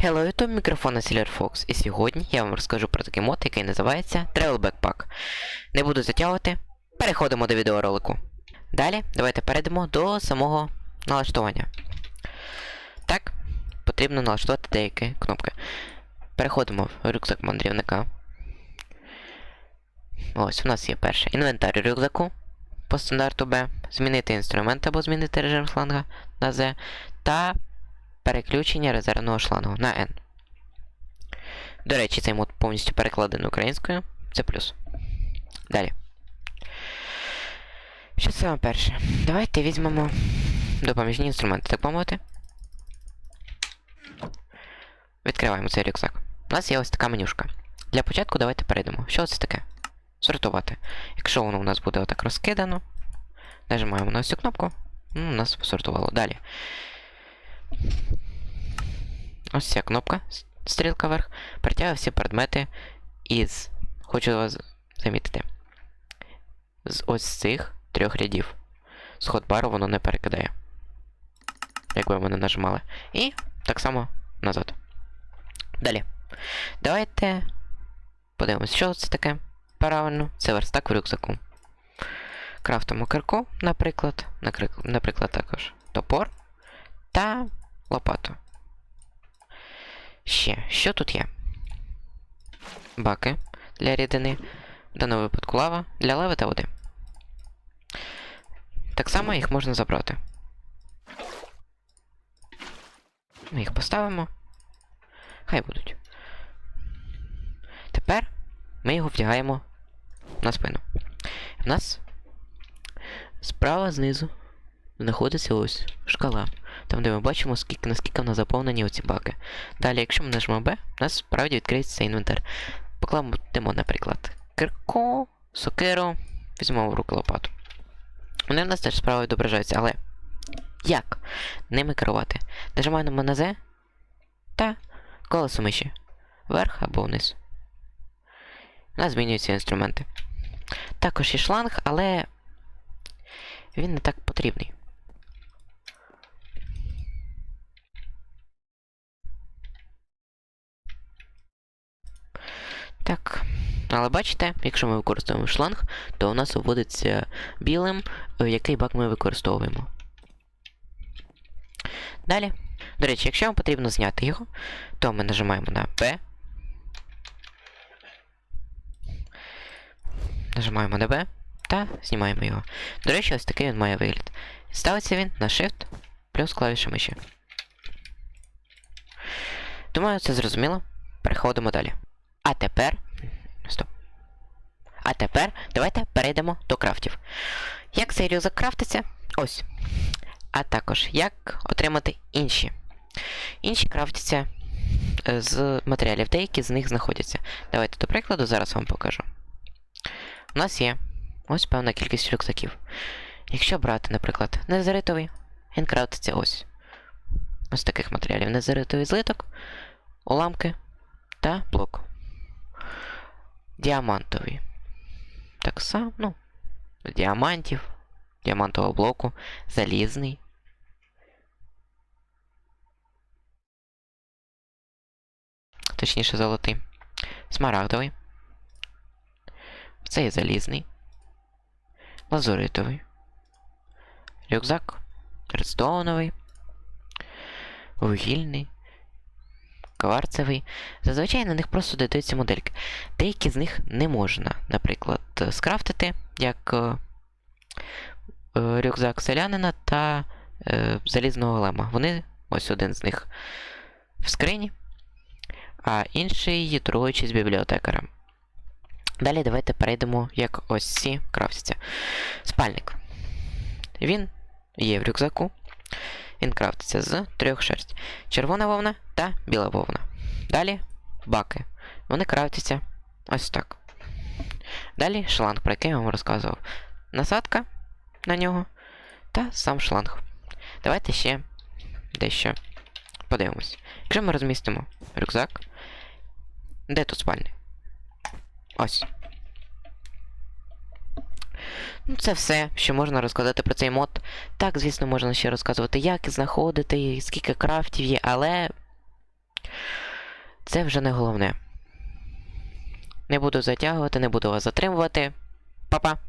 Hello, YouTube, мікрофон на Silver і сьогодні я вам розкажу про такий мод, який називається Travel Backpack. Не буду затягувати, переходимо до відеоролику. Далі давайте перейдемо до самого налаштування. Так, потрібно налаштувати деякі кнопки. Переходимо в рюкзак мандрівника. Ось, у нас є перше інвентар рюкзаку по стандарту B, змінити інструмент або змінити режим шланга на Z та переключення резервного шлангу на N. До речі, цей мод повністю перекладений українською. Це плюс. Далі. Що саме перше? Давайте візьмемо допоміжні інструменти, так помовити. Відкриваємо цей рюкзак. У нас є ось така менюшка. Для початку давайте перейдемо. Що це таке? Сортувати. Якщо воно у нас буде отак розкидано, нажимаємо на ось цю кнопку, ну, у нас посортувало. Далі. Ось ця кнопка, стрілка вверх, притягує всі предмети із. Хочу вас замітити. З ось цих трьох рядів. З ходбару воно не перекидає. Як ви мене нажимали. І так само назад. Далі. Давайте подивимось, що це таке. Правильно, це верстак в рюкзаку. Крафтимо кирку, наприклад, наприклад, також топор та лопату. Ще, що тут є? Баки для рідини, в даному випадку лава, для лави та води. Так само їх можна забрати. Ми їх поставимо. Хай будуть. Тепер ми його вдягаємо на спину. В нас справа знизу знаходиться ось шкала. Там, де ми бачимо, скільки, наскільки в нас заповнені оці баки. Далі, якщо ми нажмемо B, у нас справді відкриється інвентар. Покладемо, наприклад, кирку, сокиру, візьмемо в руки лопату. Вони в нас теж справа відображаються, але як ними керувати? Нажимаємо на Z та колесо миші. Вверх або вниз. У нас змінюються інструменти. Також є шланг, але він не так потрібний. Так. Але бачите, якщо ми використовуємо шланг, то у нас виводиться білим, е, який бак ми використовуємо. Далі. До речі, якщо вам потрібно зняти його, то ми нажимаємо на B. Нажимаємо на B та знімаємо його. До речі, ось такий він має вигляд. Ставиться він на Shift плюс клавіша миші. Думаю, це зрозуміло. Переходимо далі. А тепер. Стоп. А тепер давайте перейдемо до крафтів. Як цей рюкзак крафтиться? Ось. А також як отримати інші. Інші крафтяться е, з матеріалів, деякі з них знаходяться. Давайте, до прикладу, зараз вам покажу. У нас є ось певна кількість рюкзаків. Якщо брати, наприклад, незеритовий, він крафтиться ось. Ось таких матеріалів. Незеритовий злиток, уламки та блок. Діамантовий. Так само, ну, діамантів, діамантового блоку, залізний. Точніше, золотий. Смарагдовий. Це є залізний. Лазуритовий. Рюкзак. Редстоуновий. Вугільний. Кварцевий. Зазвичай на них просто додаються модельки. Деякі з них не можна, наприклад, скрафтити, як е, е, рюкзак селянина та е, залізного голема. Вони, ось один з них в скрині, а інший торгуючий з бібліотекарем. Далі давайте перейдемо, як ось ці крафтяться. Спальник. Він є в рюкзаку. Він крафтиться з трьох шерсть. Червона вовна та біла вовна. Далі баки. Вони крафтяться ось так. Далі шланг, про який я вам розказував. Насадка на нього та сам шланг. Давайте ще дещо подивимось. Якщо ми розмістимо рюкзак. Де тут спальник? Ось. Ну, це все, що можна розказати про цей мод. Так, звісно, можна ще розказувати, як знаходити, скільки крафтів є, але це вже не головне. Не буду затягувати, не буду вас затримувати. Па-па!